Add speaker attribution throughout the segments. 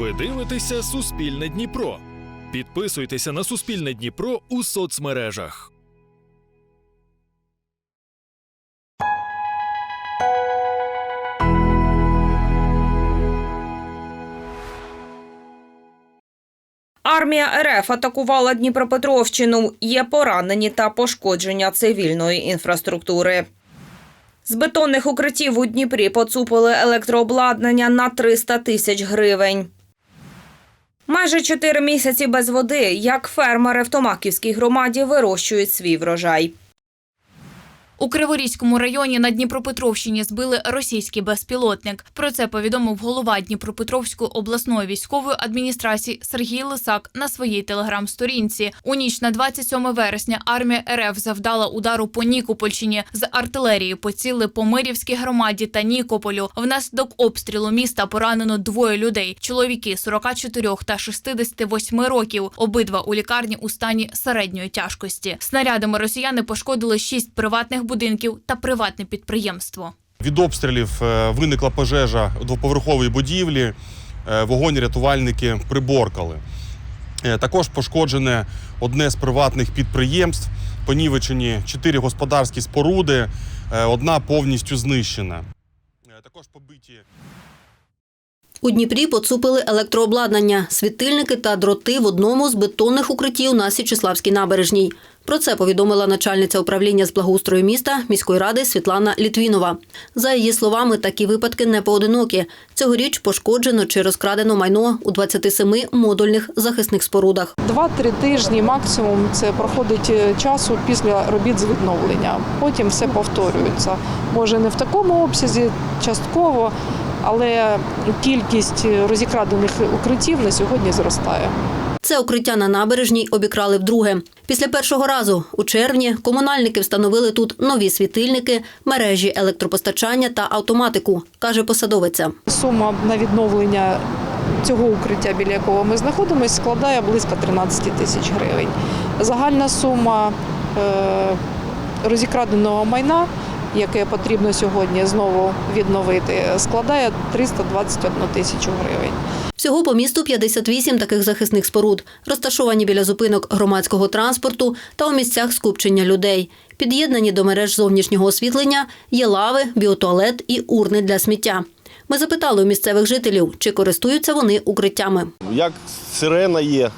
Speaker 1: Ви дивитеся Суспільне Дніпро. Підписуйтеся на Суспільне Дніпро у соцмережах.
Speaker 2: Армія РФ атакувала Дніпропетровщину. Є поранені та пошкодження цивільної інфраструктури. З бетонних укриттів у Дніпрі поцупили електрообладнання на 300 тисяч гривень. Майже чотири місяці без води, як фермери в Томаківській громаді вирощують свій врожай.
Speaker 3: У Криворізькому районі на Дніпропетровщині збили російський безпілотник. Про це повідомив голова Дніпропетровської обласної військової адміністрації Сергій Лисак на своїй телеграм-сторінці. У ніч на 27 вересня армія РФ завдала удару по Нікопольщині з артилерії. Поціли по Мирівській громаді та Нікополю. Внаслідок обстрілу міста поранено двоє людей: чоловіки 44 та 68 років. Обидва у лікарні у стані середньої тяжкості. Снарядами росіяни пошкодили шість приватних будинків та приватне підприємство.
Speaker 4: Від обстрілів е, виникла пожежа у двоповерховій будівлі. Е, Вогонь рятувальники приборкали. Е, Також пошкоджене одне з приватних підприємств. Понівечені чотири господарські споруди, одна повністю знищена. Також побиті
Speaker 5: У Дніпрі поцупили електрообладнання, світильники та дроти в одному з бетонних укриттів на Січеславській набережній. Про це повідомила начальниця управління з благоустрою міста міської ради Світлана Літвінова. За її словами, такі випадки не поодинокі. Цьогоріч пошкоджено чи розкрадено майно у 27 модульних захисних спорудах.
Speaker 6: Два-три тижні максимум це проходить е, часу після робіт з відновлення. Потім все повторюється. Може не в такому обсязі, частково, але кількість розікрадених укриттів на сьогодні зростає.
Speaker 5: Це укриття на набережній обікрали вдруге. Після першого разу у червні комунальники встановили тут нові світильники, мережі електропостачання та автоматику, каже посадовиця.
Speaker 6: Сума на відновлення цього укриття, біля якого ми знаходимося, складає близько 13 тисяч гривень. Загальна сума е, розікраденого майна, яке потрібно сьогодні знову відновити, складає 321 тисячу гривень.
Speaker 5: Всього по місту 58 таких захисних споруд, розташовані біля зупинок громадського транспорту та у місцях скупчення людей. Під'єднані до мереж зовнішнього освітлення є лави, біотуалет і урни для сміття. Ми запитали у місцевих жителів, чи користуються вони укриттями.
Speaker 7: Як сирена є,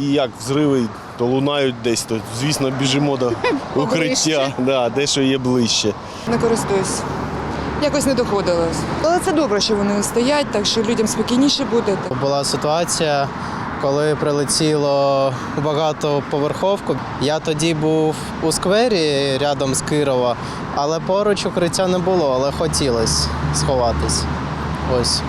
Speaker 7: і як взриви то лунають десь, то звісно біжимо до укриття, да, де що є ближче.
Speaker 8: Не користуюсь. Якось не доходилось. Але це добре, що вони стоять, так що людям спокійніше буде.
Speaker 9: Була ситуація, коли прилетіло у багатоповерховку. Я тоді був у сквері рядом з Кирова, але поруч укриття не було, але хотілося сховатись. Ось.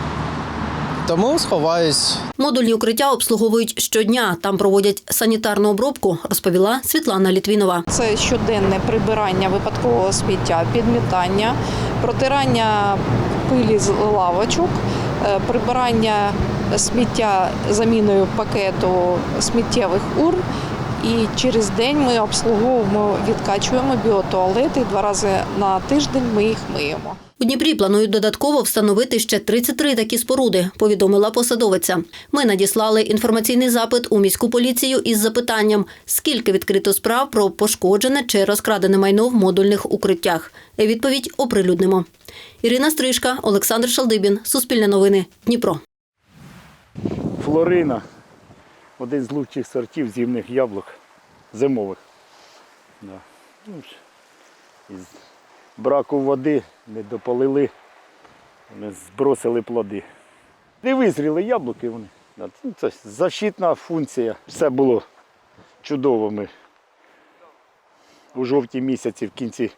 Speaker 9: Тому сховаюсь
Speaker 5: Модульні укриття обслуговують щодня. Там проводять санітарну обробку, розповіла Світлана Літвінова.
Speaker 6: Це щоденне прибирання випадкового сміття, підмітання, протирання пилі з лавочок, е, прибирання сміття заміною пакету сміттєвих урн. І через день ми обслуговуємо, відкачуємо біотуалети. Два рази на тиждень ми їх миємо.
Speaker 5: У Дніпрі планують додатково встановити ще 33 такі споруди, повідомила посадовиця. Ми надіслали інформаційний запит у міську поліцію із запитанням, скільки відкрито справ про пошкоджене чи розкрадене майно в модульних укриттях. Відповідь оприлюднимо. Ірина Стрижка, Олександр Шалдибін, Суспільне новини, Дніпро.
Speaker 10: Флорина один з лучших сортів зімних яблук зимових. Да. Ну, із браку води не допалили, вони збросили плоди. Не визріли яблуки вони. Ну, Це защитна функція. Все було чудово. Ми у жовтні місяці в кінці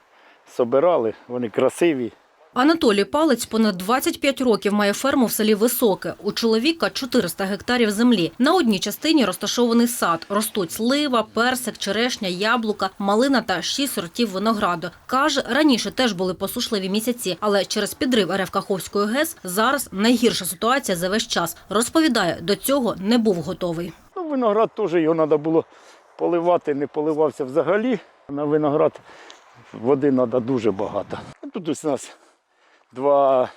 Speaker 10: собирали, вони красиві.
Speaker 11: Анатолій Палець понад 25 років має ферму в селі Високе. У чоловіка 400 гектарів землі. На одній частині розташований сад. Ростуть слива, персик, черешня, яблука, малина та шість сортів винограду. Каже, раніше теж були посушливі місяці, але через підрив РФ Каховської ГЕС зараз найгірша ситуація за весь час. Розповідає, до цього не був готовий.
Speaker 10: Ну, виноград теж його треба було поливати, не поливався взагалі. На виноград води треба дуже багато. Тут у нас два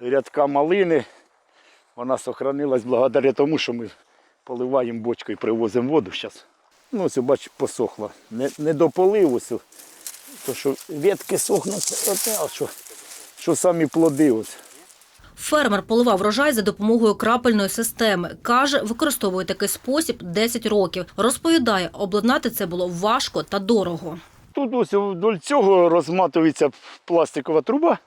Speaker 10: рядка малини, Вона сохранилась благодаря тому, що ми поливаємо бочкою, привозимо воду зараз. Ну, ось, бач, посохла. Не, не дополив ось. То, що ветки сохнуть, оте, а що, що самі плоди ось.
Speaker 11: Фермер поливав врожай за допомогою крапельної системи. Каже, використовує такий спосіб 10 років. Розповідає, обладнати це було важко та дорого.
Speaker 10: Тут ось вдоль цього розматується пластикова труба,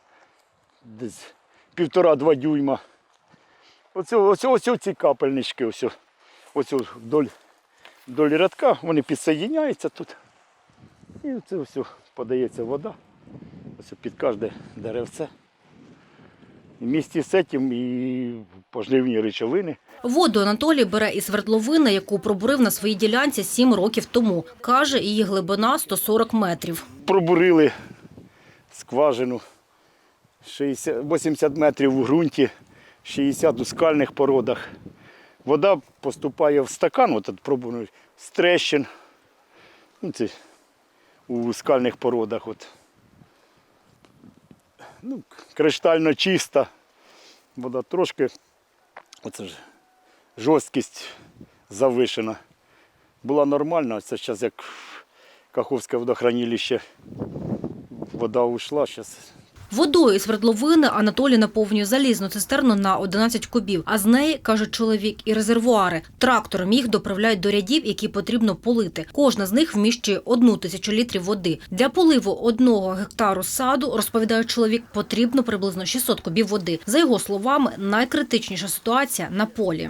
Speaker 10: десь півтора-два дюйма. Оце, оце, оце ці капельнички, ось, ось вдоль, вдоль рядка, вони підсоєдняються тут. І це ось подається вода. Ось під кожне деревце. І місті з цим і поживні речовини.
Speaker 11: Воду Анатолій бере із свердловини, яку пробурив на своїй ділянці 7 років тому. Каже, її глибина 140 метрів.
Speaker 10: пробурили скважину 60, 80 метрів у ґрунті, 60 у скальних породах. Вода поступає в стакан, от тут пробурили, з трещин. Ну, це у скальних породах. От. Ну, криштально чиста. Вода трошки оце ж, жорсткість завишена. Була нормальна, це зараз як Каховське водохранилище. Вода ушла, зараз
Speaker 11: Водою свердловини Анатолій наповнює залізну цистерну на 11 кубів, а з неї, каже чоловік, і резервуари. Трактором їх доправляють до рядів, які потрібно полити. Кожна з них вміщує одну тисячу літрів води. Для поливу одного гектару саду, розповідає чоловік, потрібно приблизно 600 кубів води. За його словами, найкритичніша ситуація на полі.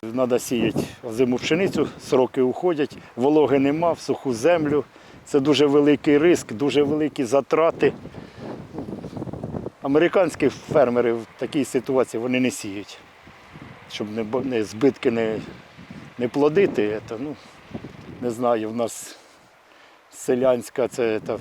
Speaker 10: треба сіяти озиму пшеницю, сроки уходять, вологи нема, в суху землю. Це дуже великий риск, дуже великі затрати. Американські фермери в такій ситуації вони не сіють, щоб не, збитки не, не плодити. Це, ну, не знаю, в нас селянська це, та,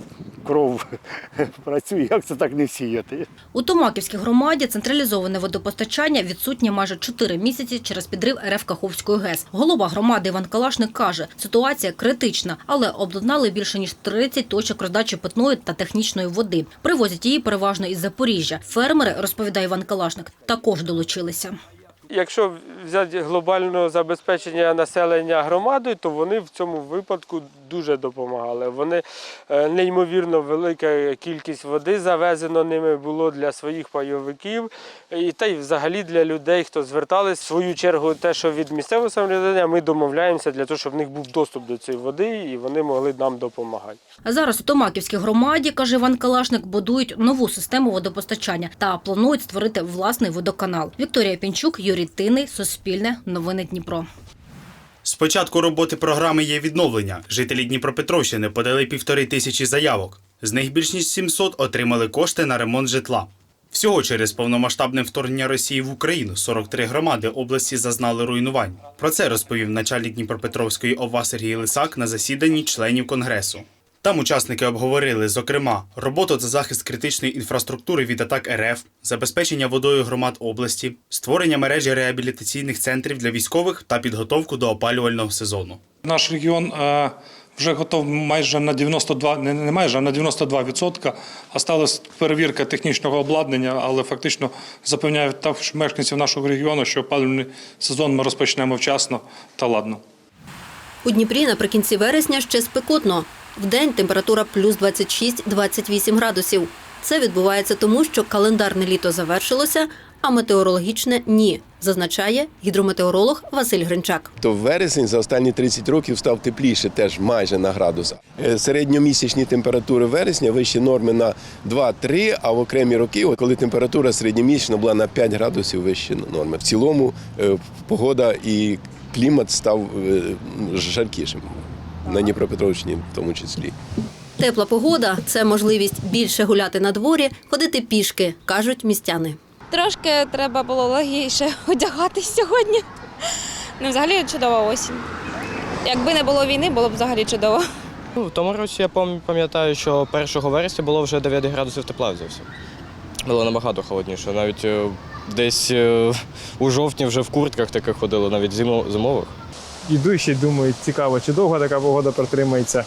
Speaker 10: кров працює, як це так не сіяти.
Speaker 11: У Томаківській громаді централізоване водопостачання відсутнє майже 4 місяці через підрив РФ Каховської ГЕС. Голова громади Іван Калашник каже, ситуація критична, але обладнали більше ніж 30 точок роздачі питної та технічної води. Привозять її переважно із Запоріжжя. Фермери, розповідає Іван Калашник, також долучилися.
Speaker 12: Якщо взяти глобальне забезпечення населення громадою, то вони в цьому випадку дуже допомагали. Вони е, неймовірно велика кількість води завезено ними було для своїх пайовиків, і та й взагалі для людей, хто звертались в свою чергу, те, що від місцевого самоврядування ми домовляємося для того, щоб в них був доступ до цієї води, і вони могли нам допомагати.
Speaker 11: Зараз у Томаківській громаді, каже Іван Калашник, будують нову систему водопостачання та планують створити власний водоканал. Вікторія Пінчук, Юрій Тиний, Суспільне, Новини Дніпро.
Speaker 13: З початку роботи програми є відновлення. Жителі Дніпропетровщини подали півтори тисячі заявок. З них більш ніж 700 отримали кошти на ремонт житла. Всього через повномасштабне вторгнення Росії в Україну 43 громади області зазнали руйнувань. Про це розповів начальник Дніпропетровської ОВА Сергій Лисак на засіданні членів конгресу. Там учасники обговорили, зокрема, роботу за захист критичної інфраструктури від атак РФ, забезпечення водою громад області, створення мережі реабілітаційних центрів для військових та підготовку до опалювального сезону.
Speaker 14: Наш регіон е, вже готов майже на 92, не, не майже, а на 92%. Осталась перевірка технічного обладнання, але фактично запевняють також мешканців нашого регіону, що опалювальний сезон ми розпочнемо вчасно та ладно.
Speaker 5: У Дніпрі наприкінці вересня ще спекотно. Вдень температура плюс 26-28 градусів. Це відбувається тому, що календарне літо завершилося, а метеорологічне ні, зазначає гідрометеоролог Василь Гринчак.
Speaker 15: То вересень за останні 30 років став тепліше теж майже на градус. Е, Середньомісячні температури вересня вищі норми на 2-3, а в окремі роки, коли температура середньомісячна була на 5 градусів вище норми. В цілому е, погода і клімат став е, жаркішим на Дніпропетровщині в тому числі.
Speaker 5: Тепла погода це можливість більше гуляти на дворі, ходити пішки, кажуть містяни.
Speaker 16: Трошки треба було легіше одягатись сьогодні. Ну, взагалі чудова осінь. Якби не було війни, було б взагалі чудово.
Speaker 17: Ну, в тому році я пам'ятаю, що 1 вересня було вже 9 градусів тепла взявся. Було набагато холодніше. Навіть е, десь е, у жовтні вже в куртках таких ходили, навіть зимових.
Speaker 18: Іду ще думаю, цікаво, чи довго така погода протримається.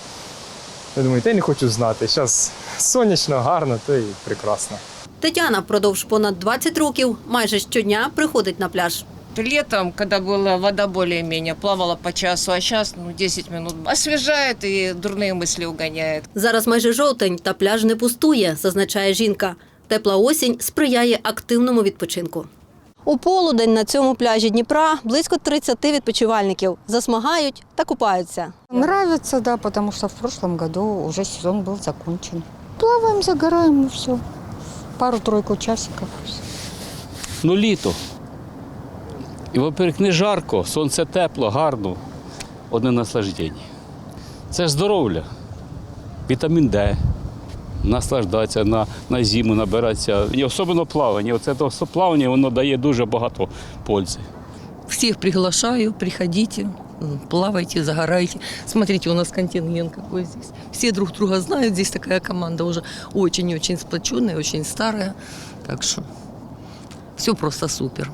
Speaker 18: Я думаю, та й не хочу знати. Зараз сонячно, гарно, то і прекрасно.
Speaker 5: Тетяна впродовж понад 20 років майже щодня приходить на пляж.
Speaker 19: Летом, когда была вода более-менее, плавала по часу, а сейчас ну, 10 минут освежает и дурные мысли угоняет.
Speaker 5: Зараз майже жовтень, та пляж не пустує, зазначає жінка. Тепла осінь сприяє активному відпочинку. У полудень на цьому пляжі Дніпра близько 30 відпочивальників засмагають та купаються.
Speaker 20: Нравится, да, потому что в прошлом году уже сезон был закончен. Плаваем, загораем и все. Пару-тройку часиков. и всё.
Speaker 21: Ну, літо. І, во-первых, не жарко, сонце тепло, гарно. Одне наслаждення. Це ж здоров'я. Вітамін Д. Наслаждатися на, на зиму, набиратися. І особливо плавання. Оце то плавання воно дає дуже багато пользи.
Speaker 22: Всех приглашаю, приходите, м, плавайте, загорайте. Смотрите, у нас контингент какой здесь. Все друг друга знают, здесь такая команда уже очень-очень сплоченная, очень старая. Так что все просто супер.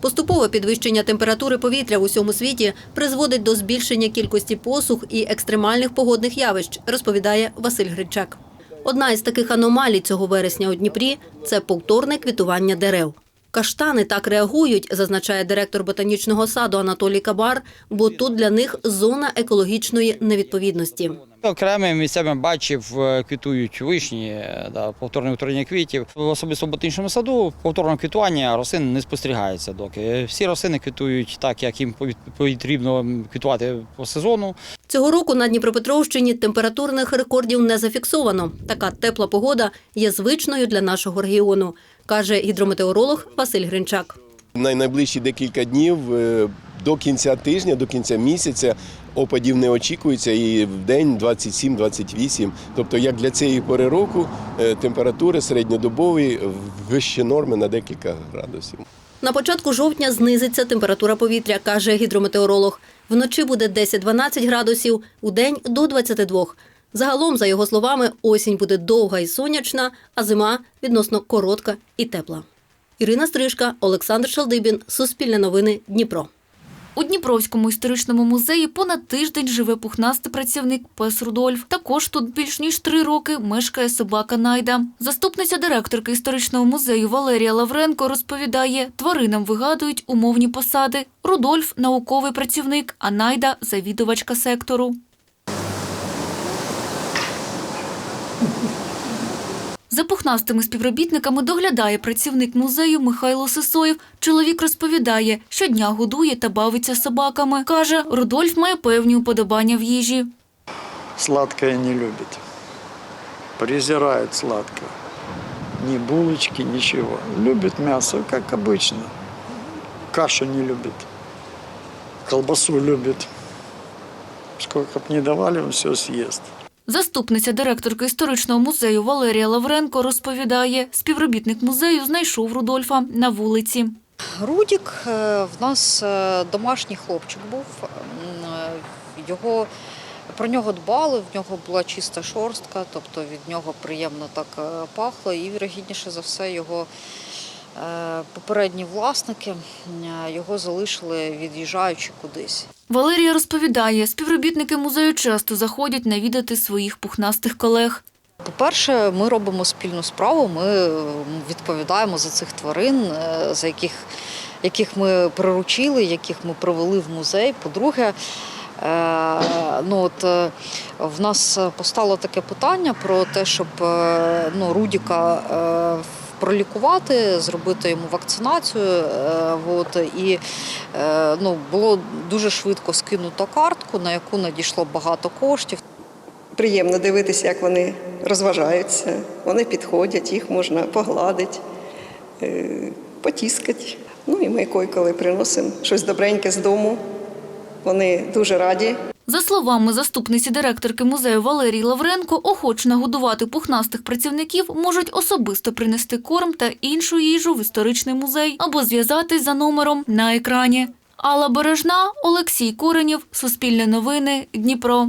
Speaker 5: Поступове підвищення температури повітря в усьому світі призводить до збільшення кількості посух і екстремальних погодних явищ, розповідає Василь Гринчак. Одна із таких аномалій цього вересня у Дніпрі це повторне квітування дерев. Каштани так реагують, зазначає директор ботанічного саду Анатолій Кабар, бо тут для них зона екологічної невідповідності.
Speaker 23: Окремими місцями бачив, е, квітують вишні, е, да, повторне утворення квітів. В особисто в ботанічному саду повторного квітування рослин не спостерігається доки. Всі рослини квітують так, як їм потрібно квітувати по сезону.
Speaker 5: Цього року на Дніпропетровщині температурних рекордів не зафіксовано. Така тепла погода є звичною для нашого регіону, каже гідрометеоролог Василь Гринчак.
Speaker 15: На найближчі декілька днів е, до кінця тижня, до кінця місяця опадів не очікується і в день 27-28. Тобто, як для цієї пори року, е, температури середньодобові вище норми на декілька градусів.
Speaker 5: На початку жовтня знизиться температура повітря, каже гідрометеоролог. Вночі буде 10-12 градусів, у день до 22. Загалом, за його словами, осінь буде довга і сонячна, а зима відносно коротка і тепла. Ірина Стрижка, Олександр Шалдибін, Суспільне новини, Дніпро.
Speaker 3: У Дніпровському історичному музеї понад тиждень живе пухнастий працівник пес Рудольф. Також тут більш ніж три роки мешкає собака Найда. Заступниця директорки історичного музею Валерія Лавренко розповідає, тваринам вигадують умовні посади. Рудольф науковий працівник, а Найда завідувачка сектору. За пухнастими співробітниками доглядає працівник музею Михайло Сисоєв. Чоловік розповідає, щодня годує та бавиться з собаками. Каже, Рудольф має певні уподобання в їжі.
Speaker 24: Сладкое не любит. Презирает сладкое. Ни булочки, ничего. Любит мясо, как обычно. Кашу не любит. Колбасу любит. Сколько бы ни давали, он все съест.
Speaker 3: Заступниця директорки історичного музею Валерія Лавренко розповідає, співробітник музею знайшов Рудольфа на вулиці.
Speaker 25: Рудік е, в нас е, домашній хлопчик був. Е, Його про нього дбали, в нього була чиста шорстка, тобто від нього приємно так пахло, і вірогідніше за все його попередні власники е, його залишили від'їжджаючи кудись.
Speaker 3: Валерія розповідає, співробітники музею часто заходять навідати своїх пухнастих колег.
Speaker 25: По-перше, ми робимо спільну справу. Ми е, відповідаємо за цих тварин, е, за яких, яких ми приручили, яких ми привели в музей. По-друге, е, ну от е, в нас постало таке питання про те, щоб е, ну, Рудіка е, пролікувати, зробити йому вакцинацію. е, От, і е, ну, було дуже швидко скинуто картку, на яку надійшло багато коштів.
Speaker 26: Приємно дивитися, як вони розважаються. Вони підходять, їх можна погладити, е, потіскати. Ну і ми коли приносимо щось добреньке з дому. Вони дуже раді.
Speaker 3: За словами заступниці директорки музею Валерії Лавренко, охоч нагодувати пухнастих працівників можуть особисто принести корм та іншу їжу в історичний музей або зв'язатись за номером на екрані. Алла Бережна, Олексій Коренєв, Суспільне новини, Дніпро.